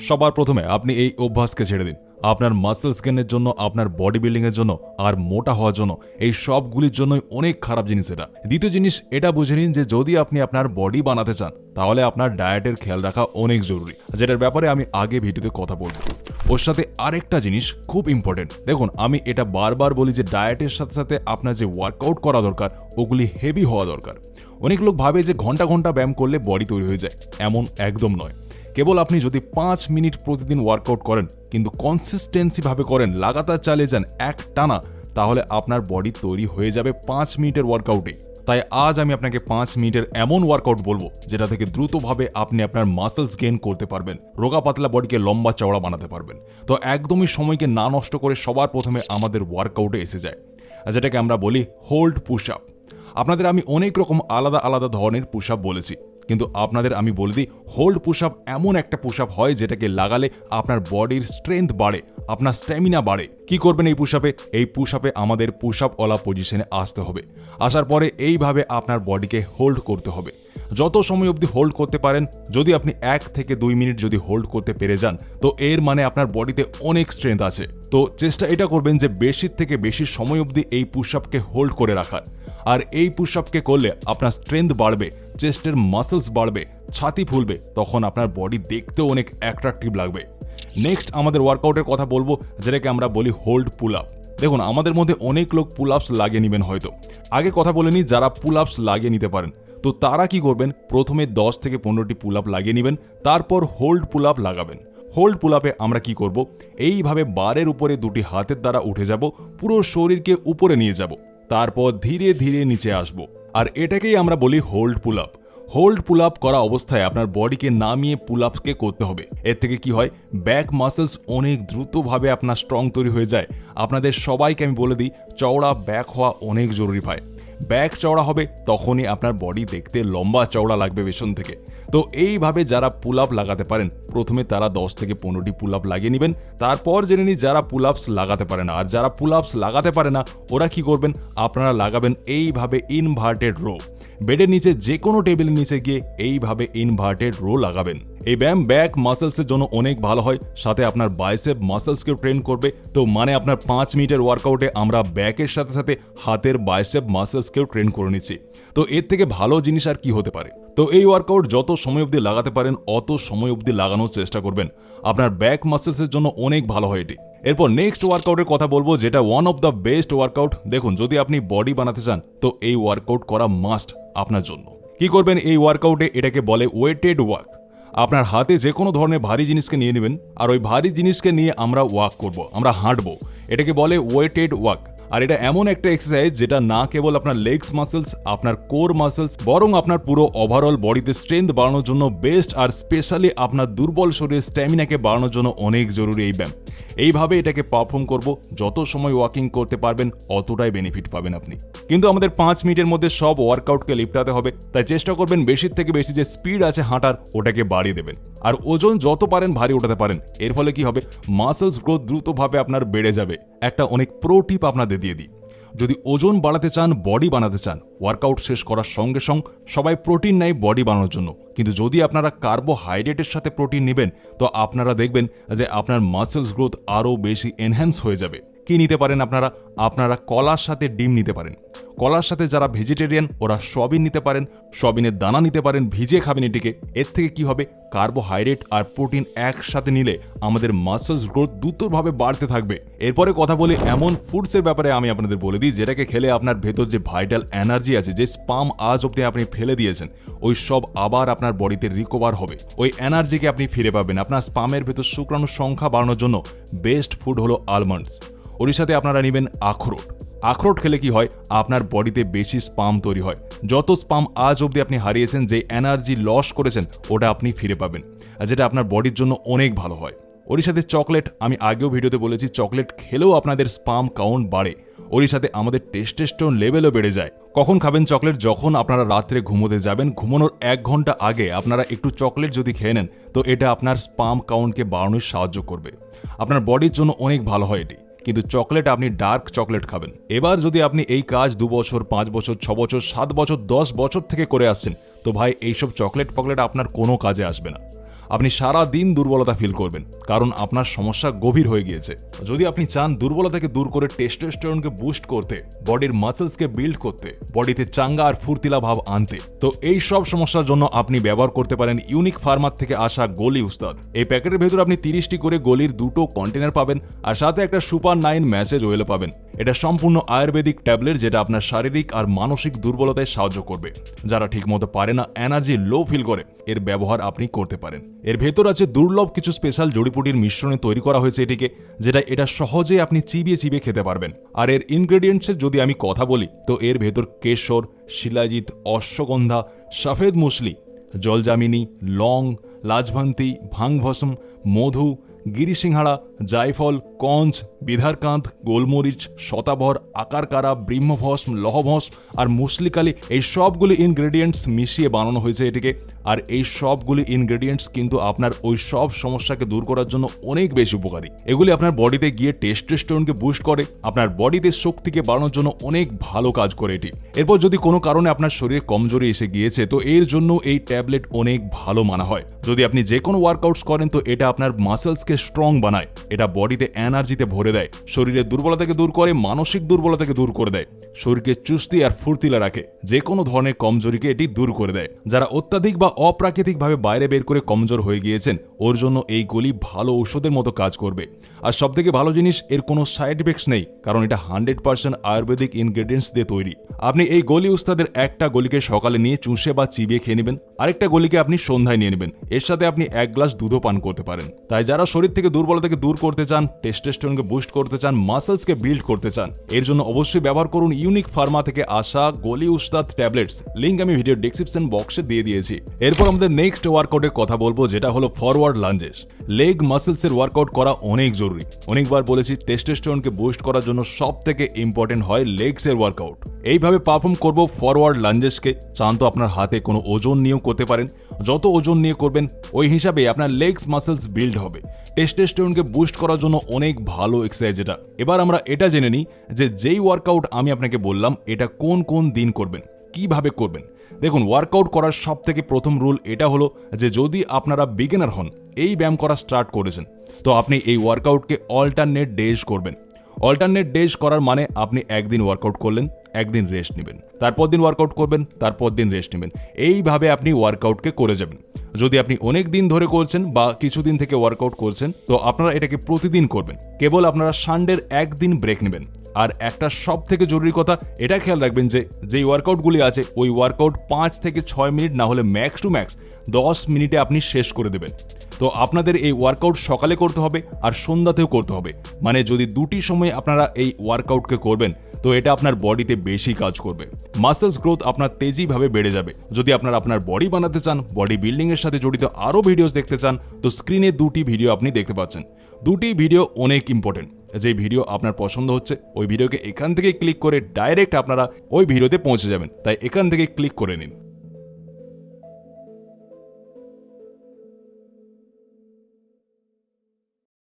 সবার প্রথমে আপনি এই অভ্যাসকে ছেড়ে দিন। আপনার মাসেল স্কেনের জন্য, আপনার বডি বিল্ডিংয়ের জন্য, আর মোটা হওয়ার জন্য, এই সবগুলির জন্যই অনেক খারাপ জিনিস এটা। দ্বিতীয় জিনিস, এটা বুঝে নিন যে যদি আপনি আপনার বডি বানাতে চান, তাহলে আপনার ডায়েটের খেয়াল রাখা অনেক জরুরি। যেটার ব্যাপারে আমি আগে ভিডিওতে কথা বলব। ওর সাথে আরেকটা জিনিস খুব ইম্পর্টেন্ট দেখুন, আমি এটা বারবার বলি যে ডায়েটের সাথে সাথে আপনার যে ওয়ার্কআউট করা দরকার, ওগুলি হেভি হওয়া দরকার। অনেক লোক ভাবে যে ঘণ্টা ঘণ্টা ব্যায়াম করলে বডি তৈরি হয়ে যায়। এমন একদম নয়। কেবল আপনি যদি পাঁচ মিনিট প্রতিদিন ওয়ার্কআউট করেন, কিন্তু কনসিস্টেন্সিভাবে করেন, লাগাতার চালিয়ে যান এক টানা, তাহলে আপনার বডি তৈরি হয়ে যাবে পাঁচ মিনিটের ওয়ার্কআউটে তাই আজ আমি আপনাকে পাঁচ মিনিটের এমন ওয়ার্কআউট বলব, যেটা থেকে দ্রুতভাবে আপনি আপনার মাসেলস গেন করতে পারবেন, রোগা পাতলা বডিকে লম্বা চওড়া বানাতে পারবেন। তো একদমই সময়কে না নষ্ট করে সবার প্রথমে আমাদের ওয়ার্কআউটে এসে যায়। যেটাকে আমরা বলি হোল্ড পুশ আপ আপনাদের আমি অনেক রকম আলাদা আলাদা ধরনের পুশ আপ বলেছি। কিন্তু আপনাদের আমি বলে দিই হোল্ড পুশ আপ এমন একটা পুশ আপ হয় যেটাকে লাগালে আপনার বডির স্ট্রেংথ বাড়ে, আপনার স্ট্যামিনা বাড়ে। কি করবেন এই পুশ আপে এই পুশ আপে আমাদের পুশ আপ ওলা পজিশনে আসতে হবে। আসার পরে এইভাবে আপনার বডিকে হোল্ড করতে হবে। যত সময় অবধি হোল্ড করতে পারেন, যদি আপনি এক থেকে দুই মিনিট যদি হোল্ড করতে পেরে যান, তো এর মানে আপনার বডিতে অনেক স্ট্রেংথ আছে। তো চেষ্টা এটা করবেন যে বেশির থেকে বেশি সময় অবধি এই পুশ আপকে হোল্ড করে রাখার। আর এই পুশ আপকে করলে আপনার স্ট্রেংথ বাড়বে চেস্টের মাসেলস বাড়বে, ছাতি ফুলবে, তখন আপনার বডি দেখতেও অনেক অ্যাট্রাকটিভ লাগবে। নেক্সট আমাদের ওয়ার্কআউটের কথা বলব, যেটাকে আমরা বলি হোল্ড পুল আপ দেখুন, আমাদের মধ্যে অনেক লোক পুল আপস লাগিয়ে নেবেন হয়তো। আগে কথা বলে নিই, যারা পুল আপস লাগিয়ে নিতে পারেন। তো তারা কি করবেন, প্রথমে দশ থেকে পনেরোটি পুল আপ লাগিয়ে নেবেন, তারপর হোল্ড পুল আপ লাগাবেন। হোল্ড পুল আপে আমরা কি করব, এইভাবে বারের উপরে দুটি হাতের দ্বারা উঠে যাব, পুরো শরীরকে উপরে নিয়ে যাব, তারপর ধীরে ধীরে নিচে আসব। আর এটাকেই আমরা বলি hold pull up hold pull up করা অবস্থায় আপনার বডিকে নামিয়ে পুল আপকে করতে হবে। এর থেকে কি হয়? ব্যাক মাসেলস অনেক দ্রুতভাবে আপনার স্ট্রং তৈরি হয়ে যায়। আপনাদের সবাইকে আমি বলে দিই, চওড়া ব্যাক হওয়া অনেক জরুরি ভাই। ব্যাক চওড়া হবে, তখনই আপনার বডি দেখতে লম্বা চওড়া লাগবে পেছন থেকে। তো এইভাবে যারা পুল আপ লাগাতে পারেন, প্রথমে তারা দশ থেকে পনেরোটি পুল আপ লাগিয়ে নেবেন, তারপর জেনে নিই যারা পুল আপস লাগাতে পারে না। আর যারা পুল আপস লাগাতে পারে না, ওরা কি করবেন? আপনারা লাগাবেন এইভাবে ইনভার্টেড রো বেডের নিচে যে কোনো টেবিলের নিচে গিয়ে এইভাবে ইনভার্টেড রো লাগাবেন। এই ব্যায়াম ব্যাক মাসেলসের জন্য অনেক ভালো হয়, সাথে আপনার বাইসেপ মাসেলসকেও ট্রেন করবে। তো মানে আপনার পাঁচ মিনিটের ওয়ার্কআউটে আমরা ব্যাকের সাথে সাথে হাতের বাইসেপ মাসেলসকেও ট্রেন করে নিচ্ছি। তো এর থেকে ভালো জিনিস আর কি হতে পারে? তো এই ওয়ার্কআউট যত সময় অবধি লাগাতে পারেন, অত সময় অবধি লাগানোর চেষ্টা করবেন। আপনার ব্যাক মাসেলসের জন্য অনেক ভালো হয় এটি। এরপর নেক্সট ওয়ার্কআউটের কথা বলব, যেটা one of the best workout দেখুন, যদি আপনি বডি বানাতে চান, তো এই ওয়ার্কআউট করা মাস্ট আপনার জন্য। কি করবেন এই ওয়ার্কআউটে এটাকে বলে ওয়েটেড ওয়ার্ক আপনার হাতে যে কোনো ধরনের ভারী জিনিসকে নিয়ে নেবেন, আর ওই ভারী জিনিসকে নিয়ে আমরা ওয়াক করব, আমরা হাঁটবো। এটাকে বলে ওয়েটেড ওয়াক আর এটা এমন একটা এক্সারসাইজ যেটা না কেবল আপনার লেগস মাসেলস আপনার কোর মাসেলস বরং আপনার পুরো ওভারঅল বডিতে স্ট্রেংথ বাড়ানোর জন্য বেস্ট আর স্পেশালি আপনার দুর্বল শরীরের স্ট্যামিনাকে বাড়ানোর জন্য অনেক জরুরি এই ব্যায়াম। এইভাবে এটাকে পারফর্ম করব, যত সময় ওয়াকিং করতে পারবেন, অতটাই বেনিফিট পাবেন আপনি। কিন্তু আমাদের পাঁচ মিনিটের মধ্যে সব ওয়ার্কআউটকে লিপটাতে হবে, তাই চেষ্টা করবেন বেশির থেকে বেশি যে স্পিড আছে হাঁটার, ওটাকে বাড়িয়ে দেবেন। আর ওজন যত পারেন, ভারী ওঠাতে পারেন। এর ফলে কি হবে? মাসেলস গ্রোথ দ্রুতভাবে আপনার বেড়ে যাবে। একটা অনেক প্রো টিপ আপনাদের দিয়ে দিই। যদি ওজন বাড়াতে চান বডি বানাতে চান ওয়ার্কআউট শেষ করার সঙ্গে সঙ্গে সবাই প্রোটিন নেয় বডি বানানোর জন্য। কিন্তু যদি আপনারা কার্বোহাইড্রেটের সাথে প্রোটিন নেবেন, তো আপনারা দেখবেন যে আপনার মাসেলস গ্রোথ আরও বেশি এনহ্যান্স হয়ে যাবে। কি নিতে পারেন আপনারা আপনারা কলার সাথে ডিম নিতে পারেন। কলার সাথে যারা ভেজিটেরিয়ান ওরা সয়াবিন নিতে পারেন, সয়াবিনের দানা নিতে পারেন ভিজে খাবেন এটিকে। এর থেকে কি হবে? কার্বোহাইড্রেট আর প্রোটিন একসাথে নিলে আমাদের মাসেলস গ্রোথ দ্রুতভাবে বাড়তে থাকবে। এরপরে কথা বলি এমন ফুডসের ব্যাপারে আমি আপনাদের বলে দিই, যেটাকে খেলে আপনার ভেতর যে ভাইটাল এনার্জি আছে, যে স্পাম আজ অব্দি আপনি ফেলে দিয়েছেন, ওই সব আবার আপনার বডিতে রিকভার হবে। ওই এনার্জিকে আপনি ফিরে পাবেন। আপনার স্পামের ভেতর শুক্রাণুর সংখ্যা বাড়ানোর জন্য বেস্ট ফুড হলো আলমন্ডস সাথে আপনারা নেবেন আখরোট। আখরোট খেলে কি হয়? আপনার বডিতে বেশি স্পাম তৈরি হয়। যত স্পাম আজ অবধি আপনি হারিয়েছেন, যে এনার্জি লস করেছেন, ওটা আপনি ফিরে পাবেন। আর যেটা আপনার বডির জন্য অনেক ভালো হয়। সাথে চকলেট, আমি আগেও ভিডিওতে বলেছি, চকলেট খেলেও আপনাদের স্পাম কাউন্ট বাড়ে। সাথে আমাদের টেস্টেস্টোন লেভেলও বেড়ে যায়। কখন খাবেন চকলেট? যখন আপনারা রাত্রে ঘুমোতে যাবেন। ঘুমানোর এক ঘণ্টা আগে আপনারা একটু চকলেট যদি খেয়ে নেন, তো এটা আপনার স্পাম কাউন্টকে বাড়ানোর সাহায্য করবে। আপনার বডির জন্য অনেক ভালো হয় এটি। কিন্তু চকলেট আপনি ডার্ক চকলেট খাবেন। এবার যদি আপনি এই কাজ দু বছর, পাঁচ বছর, ছ বছর, সাত বছর, দশ বছর থেকে করে আসছেন, তো ভাই এইসব চকলেট ফকলেট আপনার কোনো কাজে আসবে না। আপনি সারা দিন দুর্বলতা ফিল করবেন, কারণ আপনার সমস্যা গভীর হয়ে গিয়েছে। যদি আপনি চান দুর্বলতাকে দূর করে টেস্টোস্টেরনকে বুস্ট করতে বডির মাসেলসকে বিল্ড করতে বডিতে চাঙ্গা আর ফুর্তিলা ভাব আনতে, তো এই সব সমস্যার জন্য আপনি ব্যবহার করতে পারেন ইউনিক ফার্মার থেকে আসা গলি উস্তাদ। এই প্যাকেটের ভেতর আপনি তিরিশটি করে গলির দুটো কন্টেনার পাবেন, আর সাথে একটা সুপার নাইন ম্যাসেজ ওয়েলও পাবেন। এটা সম্পূর্ণ আয়ুর্বেদিক ট্যাবলেট যেটা আপনার শারীরিক আর মানসিক দুর্বলতায় সাহায্য করবে। যারা ঠিকমতো পারে না এনার্জি লো ফিল করে, এর ব্যবহার আপনি করতে পারেন। এর ভেতর আছে দুর্লভ কিছু স্পেশাল জড়িপুটির মিশ্রণে তৈরি করা হয়েছে এটিকে, যেটা এটা সহজে আপনি চিবিয়ে চিবিয়ে খেতে পারবেন। আর এর ইনগ্রেডিয়েন্টসের যদি আমি কথা বলি, তো এর ভেতর কেশর, শিলাজিৎ, অশ্বগন্ধা, সফেদ মুসলি, জলজামিনী, লং, লাজভান্তি ভাংভসম মধু গিরিসিংহাড়া জায়ফল কঞ্জ বিধারকান্ত, গোলমরিচ, শতাবর, আকারকারা, ব্রহ্মভস্ম, লহভস্ম আর মুসলিকালি এই সবগুলি ইনগ্রেডিয়েন্টস মিশিয়ে বানানো হয়েছে এটিকে। আর এই সবগুলি ইনগ্রেডিয়েন্টস কিন্তু আপনার ওই সব সমস্যাকে দূর করার জন্য অনেক বেশি উপকারী। এগুলি আপনার বডিতে গিয়ে টেস্টোস্টেরনকে বুস্ট করে, আপনার বডিতে শক্তিকে বাড়ানোর জন্য অনেক ভালো কাজ করে এটি। এরপর যদি কোনো কারণে আপনার শরীরে কমজোরি এসে গিয়েছে, তো এর জন্য এই ট্যাবলেট অনেক ভালো মানা হয়। যদি আপনি যে কোনো ওয়ার্কআউটস করেন, তো এটা আপনার মাসেলসকে স্ট্রং বানায়। এটা বডিতে এনার্জিতে ভরে দেয়, শরীরের দুর্বলতাকে দূর করে, মানসিক দুর্বলতাকে দূর করে দেয়, শরীরকে চুস্তি আর ফুর্তিলা রাখে। যে কোনো ধরনের কমজোরিকে এটি দূর করে দেয়। যারা অত্যাধিক বা অপ্রাকৃতিকভাবে বাইরে বের করে কমজোর হয়ে গিয়েছেন, ওর জন্য এই গলি ভালো ঔষধের মতো কাজ করবে। আর সবথেকে ভালো জিনিস, এর কোনো সাইড ইফেক্টস নেই, কারণ এটা হান্ড্রেড পার্সেন্ট আয়ুর্বেদিক ইনগ্রেডিয়েন্টস দিয়ে তৈরি। আপনি এই গলি উস্তাদের একটা গলিকে সকালে নিয়ে চুষে বা চিবিয়ে খেয়ে নেবেন আরেকটা গলিকে আপনি সন্ধ্যায় নিয়ে নেবেন। এর সাথে আপনি এক গ্লাস দুধও পান করতে পারেন। তাই যারা শরীর থেকে দুর্বলতাকে দূর করতে চান টেস্টেস্টনকে বুস্ট করতে চান মাসেলসকে বিল্ড করতে চান, এর জন্য অবশ্যই ব্যবহার করুন ইউনিক ফার্মা থেকে আসা গলি উস্তাদ ট্যাবলেটস লিঙ্ক আমি ভিডিও ডিসক্রিপশন বক্সে দিয়ে দিয়েছি। এরপর আমাদের নেক্সট ওয়ার্কআউটের কথা বলব, যেটা হলো ফরওয়ার্ড লাঞ্জেস লেগ মাসেলসের ওয়ার্কআউট করা অনেক জরুরি। অনেকবার বলেছি টেস্টোস্টেরনকে বুস্ট করার জন্য সব থেকে ইম্পর্টেন্ট হয় লেগসের ওয়ার্কআউট এইভাবে পারফর্ম করব ফরওয়ার্ড লাঞ্জেসকে চান তো আপনার হাতে কোনো ওজন নিয়েও করতে পারেন। যত ওজন নিয়ে করবেন, ওই হিসাবে আপনার লেগস মাসেলস বিল্ড হবে। টেস্টোস্টেরনকে বুস্ট করার জন্য অনেক ভালো এক্সারসাইজ এটা। এবার আমরা এটা জেনে নিই যে যেই ওয়ার্কআউট আমি আপনাকে বললাম, এটা কোন কোন দিন করবেন। কীভাবে করবেন? দেখুন ওয়ার্কআউট করার সব থেকে প্রথম রুল এটা হলো যে যদি আপনারা বিগিনার হন, এই ব্যায়াম করা স্টার্ট করেছেন, তো আপনি এই ওয়ার্কআউটকে অল্টারনেট ডেজ করবেন। অল্টারনেট ডেজ করার মানে আপনি একদিন ওয়ার্কআউট করলেন, একদিন রেস্ট নেবেন। তারপর দিন ওয়ার্কআউট করবেন, তারপর দিন রেস্ট নেবেন। এইভাবে আপনি ওয়ার্কআউটকে করে যাবেন। যদি আপনি অনেক দিন ধরে করছেন বা কিছুদিন থেকে ওয়ার্কআউট করছেন, তো আপনারা এটাকে প্রতিদিন করবেন। কেবল আপনারা সানডের একদিন ব্রেক নেবেন। আর একটা সব থেকে জরুরি কথা, এটা খেয়াল রাখবেন যে, যেই ওয়ার্কআউটগুলি আছে, ওই ওয়ার্কআউট পাঁচ থেকে ছয় মিনিট না হলে ম্যাক্স টু ম্যাক্স দশ মিনিটে আপনি শেষ করে দেবেন। তো আপনাদের এই ওয়ার্কআউট সকালে করতে হবে আর সন্ধ্যাতেও করতে হবে। মানে যদি দুটি সময় আপনারা এই ওয়ার্কআউটকে করবেন, তো এটা আপনার বডিতে বেশি কাজ করবে। মাসেলস গ্রোথ আপনার তেজিভাবে বেড়ে যাবে। যদি আপনারা আপনার বডি বানাতে চান বডি বিল্ডিং এর সাথে জড়িত আরও ভিডিওস দেখতে চান, তো স্ক্রিনে দুটি ভিডিও আপনি দেখতে পাচ্ছেন। দুটি ভিডিও অনেক ইম্পর্টেন্ট যে ভিডিও আপনার পছন্দ হচ্ছে, ওই ভিডিওকে এখান থেকে ক্লিক করে ডাইরেক্ট আপনারা ওই ভিডিওতে পৌঁছে যাবেন। তাই এখান থেকে ক্লিক করে নিন।